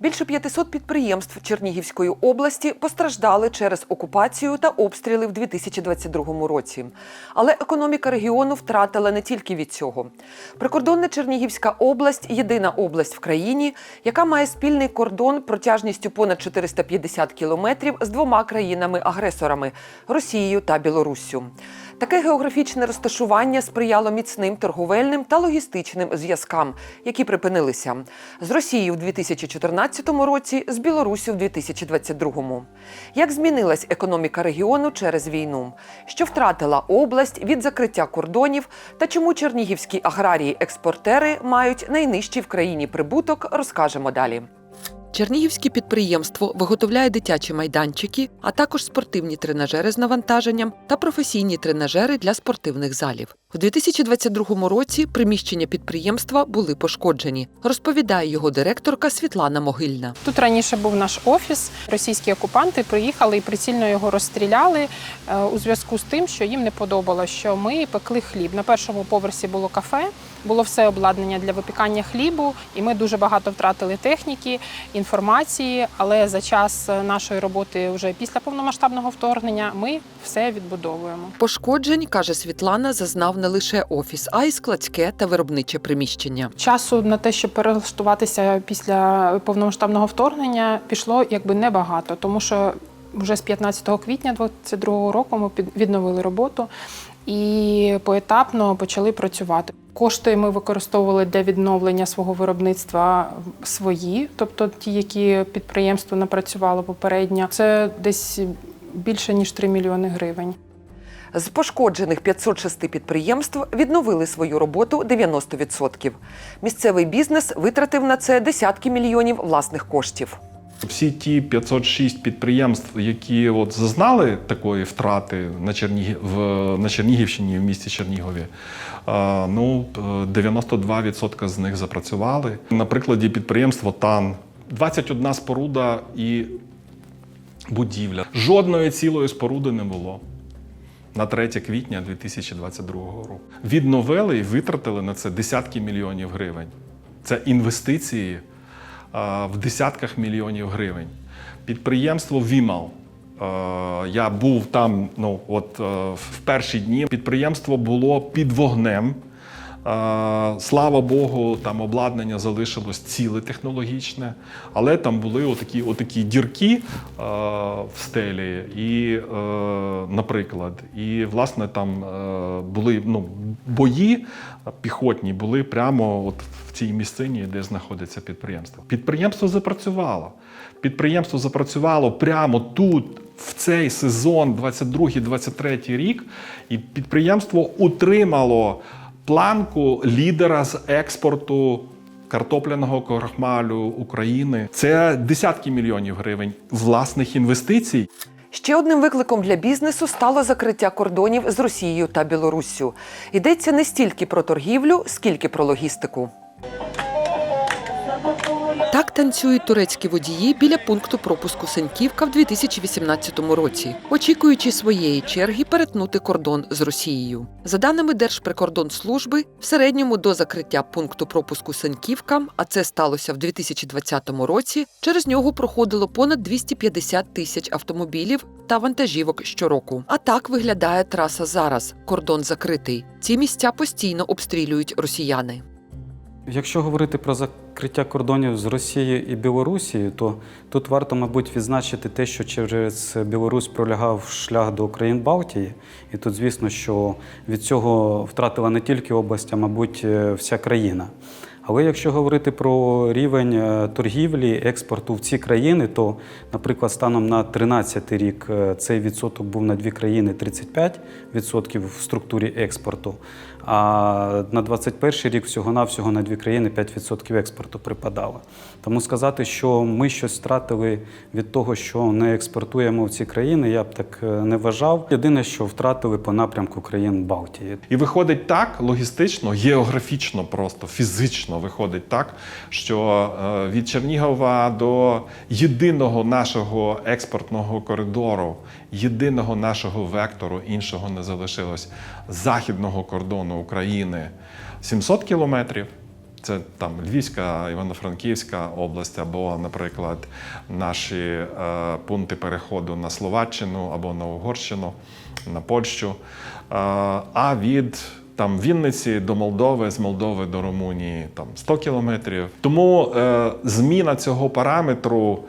Більше 500 підприємств Чернігівської області постраждали через окупацію та обстріли в 2022 році. Але економіка регіону втратила не тільки від цього. Прикордонна Чернігівська область єдина область в країні, яка має спільний кордон протяжністю понад 450 кілометрів з двома країнами-агресорами Росією та Білоруссю. Таке географічне розташування сприяло міцним торговельним та логістичним зв'язкам, які припинилися з Росією в 2014 році, з Білоруссю в 2022. Як змінилась економіка регіону через війну? Що втратила область від закриття кордонів та чому чернігівські аграрії-експортери мають найнижчий в країні прибуток, розкажемо далі. Чернігівське підприємство виготовляє дитячі майданчики, а також спортивні тренажери з навантаженням та професійні тренажери для спортивних залів. У 2022 році приміщення підприємства були пошкоджені, розповідає його директорка Світлана Могильна. Тут раніше був наш офіс. Російські окупанти приїхали і прицільно його розстріляли е, у зв'язку з тим, що їм не подобалося, що ми пекли хліб. На першому поверсі було кафе, було все обладнання для випікання хлібу, і ми дуже багато втратили техніки, інформації. Але за час нашої роботи, вже після повномасштабного вторгнення, ми все відбудовуємо. Пошкоджень, каже Світлана, зазнав не лише офіс, а й складське та виробниче приміщення. Часу на те, щоб перелаштуватися після повномасштабного вторгнення, пішло якби небагато, тому що вже з 15 квітня 2022 року ми відновили роботу і поетапно почали працювати. Кошти ми використовували для відновлення свого виробництва свої, тобто ті, які підприємство напрацювало попередньо. Це десь більше ніж 3 мільйони гривень. З пошкоджених 506 підприємств відновили свою роботу 90%. Місцевий бізнес витратив на це десятки мільйонів власних коштів. Всі ті 506 підприємств, які от зазнали такої втрати на, Чернігів, в, на Чернігівщині в місті Чернігові, ну, е, 92% з них запрацювали. На прикладі підприємства ТАН 21 споруда і будівля. Жодної цілої споруди не було. На 3 квітня 2022 року. Відновили і витратили на це десятки мільйонів гривень. Це інвестиції в десятках мільйонів гривень. Підприємство Вімал. Я був там ну, от, е, в перші дні. Підприємство було під вогнем. Слава Богу, там обладнання залишилось ціле технологічне, але там були отакі, отакі дірки в стелі, і, е, наприклад, і власне там е, були ну, бої піхотні, були прямо от в цій місцині, де знаходиться підприємство. Підприємство запрацювало. Підприємство запрацювало прямо тут. В цей сезон 22-23 рік, і підприємство утримало планку лідера з експорту картопляного крахмалю України. Це десятки мільйонів гривень власних інвестицій. Ще одним викликом для бізнесу стало закриття кордонів з Росією та Білоруссю. Йдеться не стільки про торгівлю, скільки про логістику. Так танцюють турецькі водії біля пункту пропуску Сеньківка в 2018 році, очікуючи своєї черги перетнути кордон з Росією. За даними Держприкордонслужби, в середньому до закриття пункту пропуску Сеньківка, а це сталося в 2020 році, через нього проходило понад 250 тисяч автомобілів та вантажівок щороку. А так виглядає траса зараз. Кордон закритий. Ці місця постійно обстрілюють росіяни. Якщо говорити про закриття кордонів з Росією і Білорусією, то тут варто, мабуть, відзначити те, що через Білорусь пролягав шлях до країн Балтії, і тут, звісно, що від цього втратила не тільки область, а мабуть, е, вся країна. Але якщо говорити про рівень е, торгівлі, експорту в ці країни, то, наприклад, станом на 13 рік е, цей відсоток був на дві країни 35% в структурі експорту, а на 21 рік всього-навсього на дві країни 5% експорту припадало. Тому сказати, що ми щось втратили від того, що не експортуємо в ці країни, я б так е, не вважав. Єдине, що втратили по напрямку країн Балтії. І виходить так логістично, географічно, просто фізично виходить так, що е, від Чернігова до єдиного нашого експортного коридору, єдиного нашого вектору, іншого не залишилось західного кордону України 700 кілометрів. Це там Львівська, Івано-Франківська область, або, наприклад, наші е, пункти переходу на Словаччину або на Угорщину, на Польщу. Е, а від там Вінниці до Молдови, з Молдови до Румунії там 100 кілометрів. Тому е, зміна цього параметру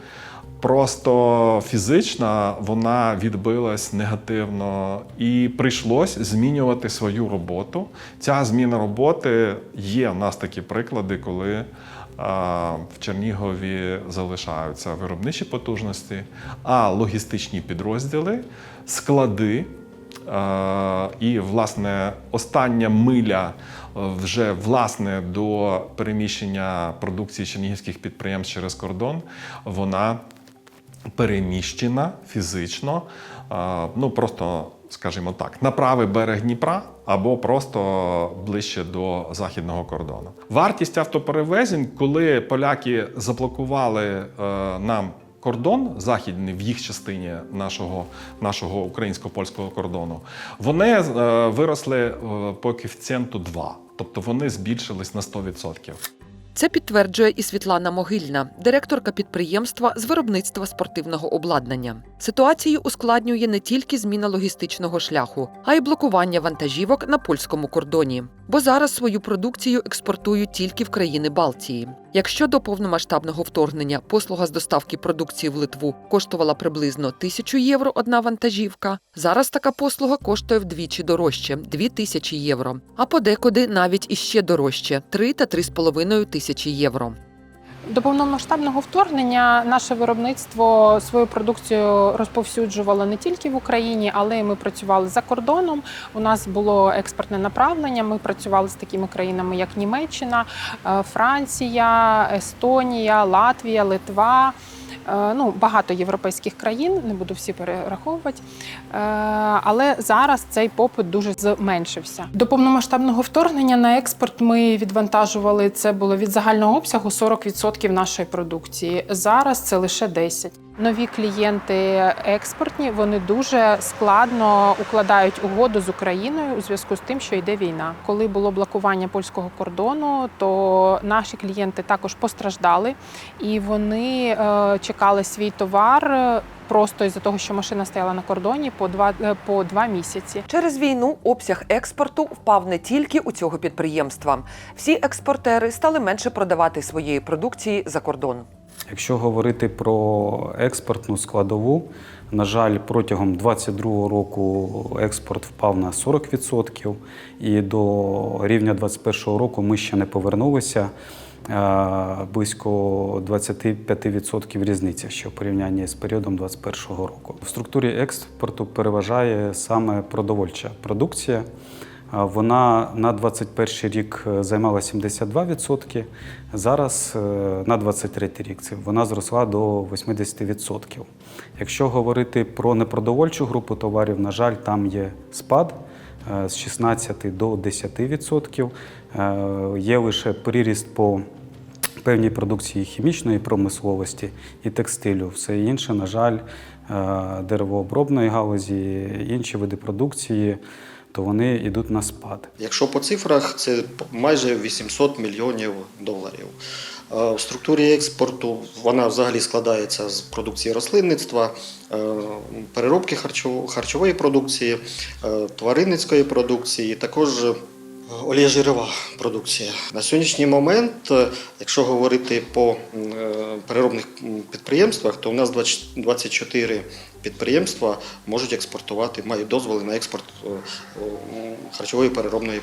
просто фізична, вона відбилась негативно і прийшлось змінювати свою роботу. Ця зміна роботи є. У нас такі приклади, коли в Чернігові залишаються виробничі потужності, а логістичні підрозділи, склади. І, власне, остання миля е, вже власне до переміщення продукції чернігівських підприємств через кордон, вона переміщена фізично, ну просто, скажімо так, на правий берег Дніпра або просто ближче до західного кордону. Вартість автоперевезень, коли поляки заблокували е, нам кордон західний в їх частині нашого, нашого українсько-польського кордону, вони е, виросли е, по коефіцієнту 2. Тобто вони збільшились на 100%. Це підтверджує і Світлана Могильна, директорка підприємства з виробництва спортивного обладнання. Ситуацію ускладнює не тільки зміна логістичного шляху, а й блокування вантажівок на польському кордоні. Бо зараз свою продукцію експортують тільки в країни Балтії. Якщо до повномасштабного вторгнення послуга з доставки продукції в Литву коштувала приблизно тисячу євро одна вантажівка, зараз така послуга коштує вдвічі дорожче 2 тисячі євро, а подекуди навіть іще дорожче 3 та 3,5 тисячі євро. До повномасштабного вторгнення наше виробництво свою продукцію розповсюджувало не тільки в Україні, але й ми працювали за кордоном. У нас було експортне направлення. Ми працювали з такими країнами, як Німеччина, е, Франція, Естонія, Латвія, Литва. Е, Ну, багато європейських країн, не буду всі перераховувати. Е, Але зараз цей попит дуже зменшився. До повномасштабного вторгнення на експорт ми відвантажували це було від загального обсягу 40% нашої продукції. Зараз це лише 10%. Нові клієнти експортні вони дуже складно укладають угоду з Україною у зв'язку з тим, що йде війна. Коли було блокування польського кордону, то наші клієнти також постраждали, і вони е, чекали свій товар е, просто із-за того, що машина стояла на кордоні по два е, по два місяці. Через війну обсяг експорту впав не тільки у цього підприємства. Всі експортери стали менше продавати своєї продукції за кордон. Якщо говорити про експортну складову, на жаль, протягом 2022 року експорт впав на 40%, і до рівня 2021 року ми ще не повернулися. Близько 25% різниця, що в порівнянні з періодом 2021 року. В структурі експорту переважає саме продовольча продукція. Вона на 21 рік е, займала 72%, зараз е, на 23 рік вона зросла до 80%. Якщо говорити про непродовольчу групу товарів, на жаль, там є спад е, з 16 до 10%. Е, Є лише приріст по певній продукції хімічної промисловості і текстилю. Все інше, на жаль, деревообробної галузі, інші види продукції, то вони йдуть на спад. Якщо по цифрах, це майже 800 мільйонів доларів. Е, В структурі експорту вона взагалі складається з продукції рослинництва, е, переробки харчов- харчової продукції, е, тваринницької продукції, також олієжирова продукція. На сьогоднішній момент, е, якщо говорити по е, переробних підприємствах, то у нас 20 24 підприємства можуть експортувати, мають дозволи на експорт е, е, харчової переробної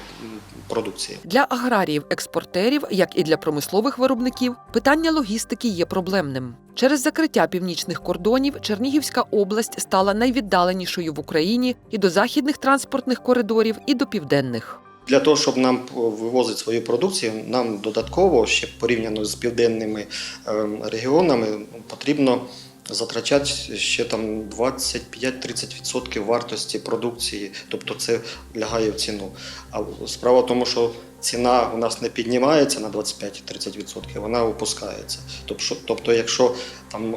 продукції. Для аграріїв-експортерів, як і для промислових виробників, питання логістики є проблемним. Через закриття північних кордонів Чернігівська область стала найвіддаленішою в Україні і до західних транспортних коридорів, і до південних. Для того, щоб нам вивозити свою продукцію, нам додатково ще порівняно з південними е, регіонами потрібно затрачати ще там 25-30% вартості продукції, тобто це лягає в ціну. А справа в тому, що ціна у нас не піднімається на 25-30%, вона опускається. Тобто, якщо там,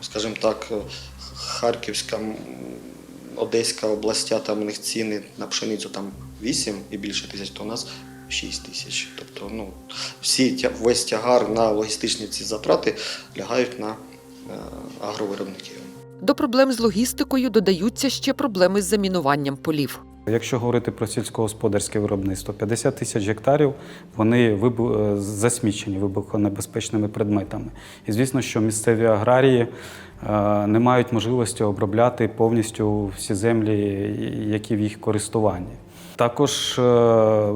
скажімо так, Харківська, Одеська областя, там у них ціни на пшеницю там 8 і більше тисяч, то у нас 6 тисяч. Тобто ну, всі, тя- весь тягар на логістичні ці затрати лягають на е, агровиробників. До проблем з логістикою додаються ще проблеми з замінуванням полів. Якщо говорити про сільськогосподарське виробництво, 50 тисяч гектарів вони вибу... е, засмічені вибухонебезпечними предметами. І звісно, що місцеві аграрії е, не мають можливості обробляти повністю всі землі, які в їх користуванні. Також е,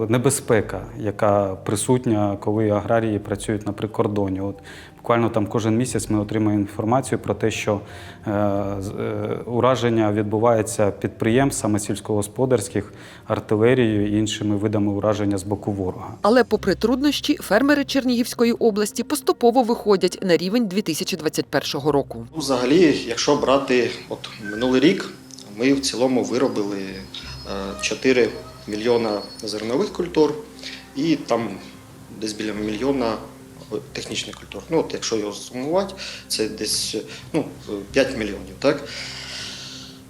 небезпека, яка присутня, коли аграрії працюють на прикордоні. От буквально там кожен місяць ми отримуємо інформацію про те, що е, е, ураження відбувається підприємств, саме сільськогосподарських, артилерією і іншими видами ураження з боку ворога. Але, попри труднощі, фермери Чернігівської області поступово виходять на рівень 2021 року. Ну, взагалі, якщо брати от минулий рік, ми в цілому виробили 4 мільйона зернових культур і там десь біля мільйона е, технічних культур. Ну, от якщо його сумувати, це десь ну, 5 мільйонів. Так?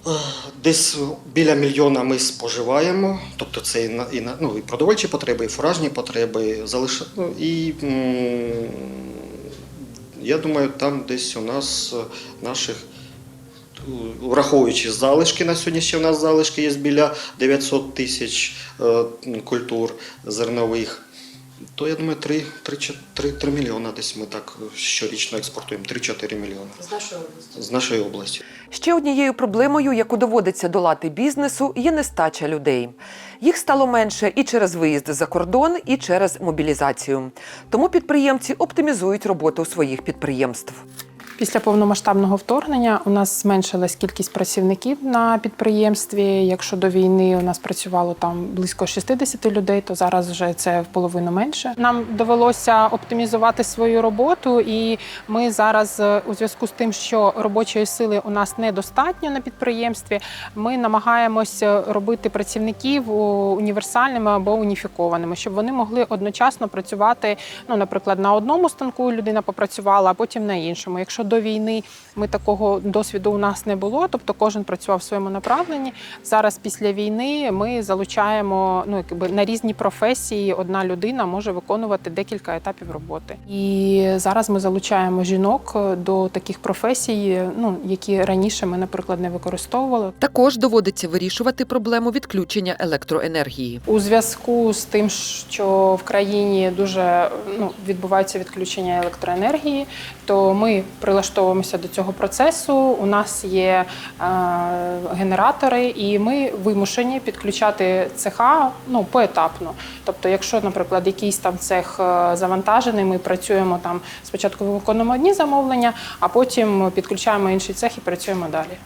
Е, Десь біля мільйона ми споживаємо, тобто це і на і на ну, і продовольчі потреби, і фуражні потреби, залиш... ну, і м, я думаю, там десь у нас е, наших, враховуючи залишки, на сьогодні ще у нас залишки є біля 900 тисяч е, культур зернових. То я думаю, 3, 3, 3, 3 мільйона десь ми так щорічно експортуємо, 3-4 мільйони. З нашої області. З нашої області. Ще однією проблемою, яку доводиться долати бізнесу, є нестача людей. Їх стало менше і через виїзд за кордон, і через мобілізацію. Тому підприємці оптимізують роботу своїх підприємств. Після повномасштабного вторгнення у нас зменшилась кількість працівників на підприємстві. Якщо до війни у нас працювало там близько 60 людей, то зараз вже це в половину менше. Нам довелося оптимізувати свою роботу, і ми зараз, е, у зв'язку з тим, що робочої сили у нас недостатньо на підприємстві, ми намагаємося робити працівників універсальними або уніфікованими, щоб вони могли одночасно працювати. Ну, наприклад, на одному станку людина попрацювала, а потім на іншому. Якщо до війни ми такого досвіду у нас не було, тобто кожен працював в своєму направленні. Зараз після війни ми залучаємо ну якби на різні професії. Одна людина може виконувати декілька етапів роботи. І зараз ми залучаємо жінок до таких професій, ну які раніше ми, наприклад, не використовували. Також доводиться вирішувати проблему відключення електроенергії. У зв'язку з тим, що в країні дуже ну, відбувається відключення електроенергії, то ми прилаштовуємося до цього процесу. У нас є е, генератори, і ми вимушені підключати цеха ну, поетапно. Тобто, якщо, наприклад, якийсь там цех е, завантажений, ми працюємо там спочатку виконуємо одні замовлення, а потім підключаємо інший цех і працюємо далі.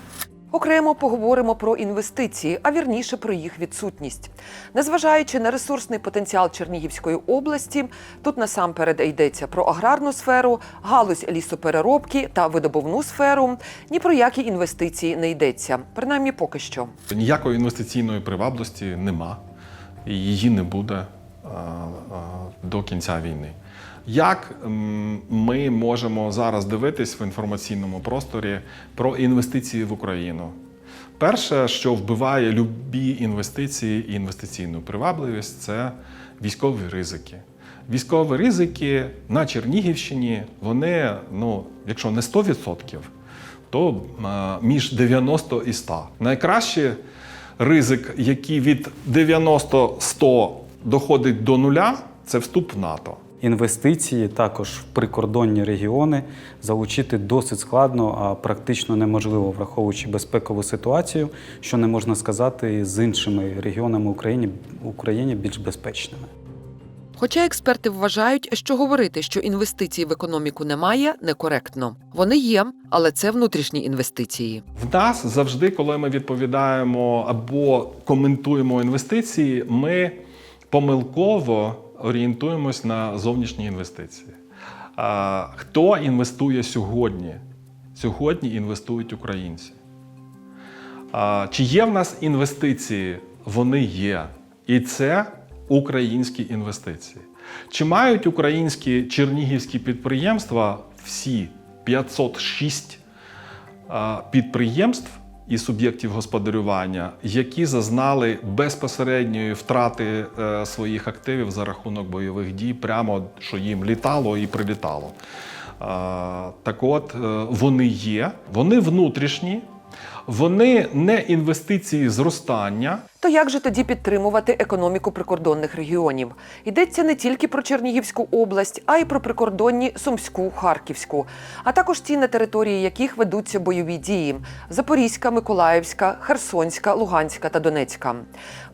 Окремо поговоримо про інвестиції, а вірніше про їх відсутність. Незважаючи на ресурсний потенціал Чернігівської області, тут насамперед йдеться про аграрну сферу, галузь лісопереробки та видобувну сферу. Ні про які інвестиції не йдеться, принаймні поки що. Ніякої інвестиційної привабливості нема, її не буде до кінця війни. Як ми можемо зараз дивитись в інформаційному просторі про інвестиції в Україну? Перше, що вбиває любі інвестиції і інвестиційну привабливість, це військові ризики. Військові ризики на Чернігівщині, вони, ну, якщо не 100%, то між 90 і 100. Найкраще ризик, який від 90-100 доходить до нуля, це вступ в НАТО. Інвестиції також в прикордонні регіони залучити досить складно, а практично неможливо, враховуючи безпекову ситуацію, що не можна сказати з іншими регіонами України України більш безпечними. Хоча експерти вважають, що говорити, що інвестицій в економіку немає, некоректно. Вони є, але це внутрішні інвестиції. В нас завжди, коли ми відповідаємо або коментуємо інвестиції, ми помилково орієнтуємось на зовнішні інвестиції. Хто інвестує сьогодні? Сьогодні інвестують українці. Чи є в нас інвестиції? Вони є. І це українські інвестиції. Чи мають українські чернігівські підприємства всі 506 а, підприємств і суб'єктів господарювання, які зазнали безпосередньої втрати е, своїх активів за рахунок бойових дій, прямо що їм літало і прилітало. Так от, е, вони є, вони внутрішні, вони не інвестиції зростання. То як же тоді підтримувати економіку прикордонних регіонів? Йдеться не тільки про Чернігівську область, а й про прикордонні Сумську, Харківську, а також ті, на території яких ведуться бойові дії: Запорізька, Миколаївська, Херсонська, Луганська та Донецька.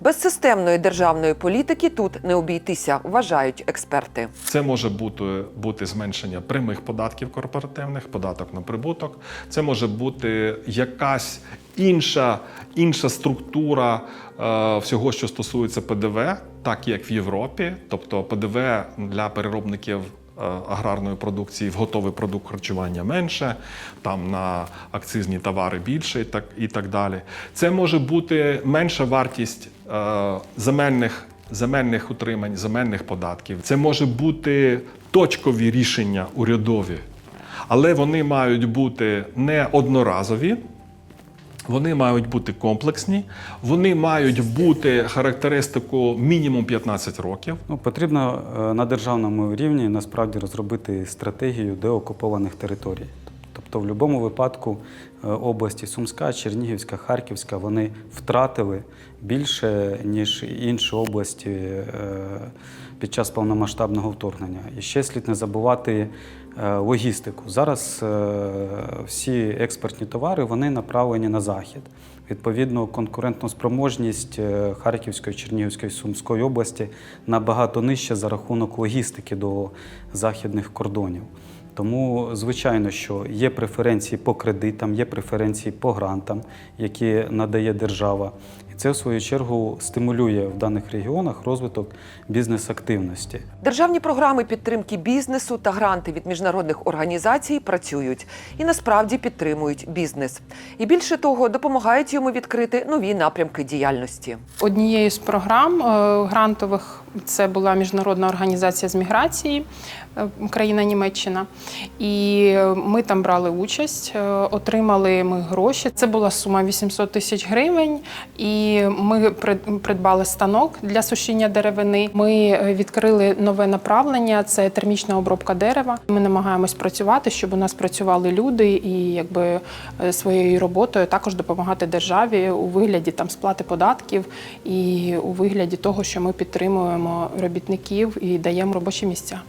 Без системної державної політики тут не обійтися, вважають експерти. Це може бути, бути зменшення прямих податків корпоративних, податок на прибуток. Це може бути якась інша, інша структура е, всього, що стосується ПДВ, так як в Європі. Тобто ПДВ для переробників е, аграрної продукції в готовий продукт харчування менше, там на акцизні товари більше і так, і так далі. Це може бути менша вартість е, земельних земельних утримань, земельних податків. Це може бути точкові рішення урядові, але вони мають бути не одноразові. Вони мають бути комплексні, вони мають бути характеристику мінімум 15 років. Ну, потрібно е, на державному рівні насправді розробити стратегію деокупованих територій. Тобто, в будь-якому випадку е, області Сумська, Чернігівська, Харківська вони втратили більше, ніж інші області е, під час повномасштабного вторгнення. І ще слід не забувати логістику. Зараз е, всі експортні товари вони направлені на захід. Відповідно, конкурентну спроможність е, Харківської, Чернігівської, Сумської області набагато нижча за рахунок логістики до західних кордонів. Тому, звичайно, що є преференції по кредитам, є преференції по грантам, які надає держава. І це, в свою чергу, стимулює в даних регіонах розвиток бізнес-активності. Державні програми підтримки бізнесу та гранти від міжнародних організацій працюють і насправді підтримують бізнес. І більше того, допомагають йому відкрити нові напрямки діяльності. Однією з програм е, грантових це була міжнародна організація з міграції, е, країна Німеччина. І ми там брали участь, е, отримали ми гроші. Це була сума 800 тисяч гривень. І ми прид- придбали станок для сушіння деревини. Ми е, відкрили нове направлення це термічна обробка дерева. Ми намагаємось працювати, щоб у нас працювали люди і якби своєю роботою також допомагати державі у вигляді там сплати податків і у вигляді того, що ми підтримуємо робітників і даємо робочі місця.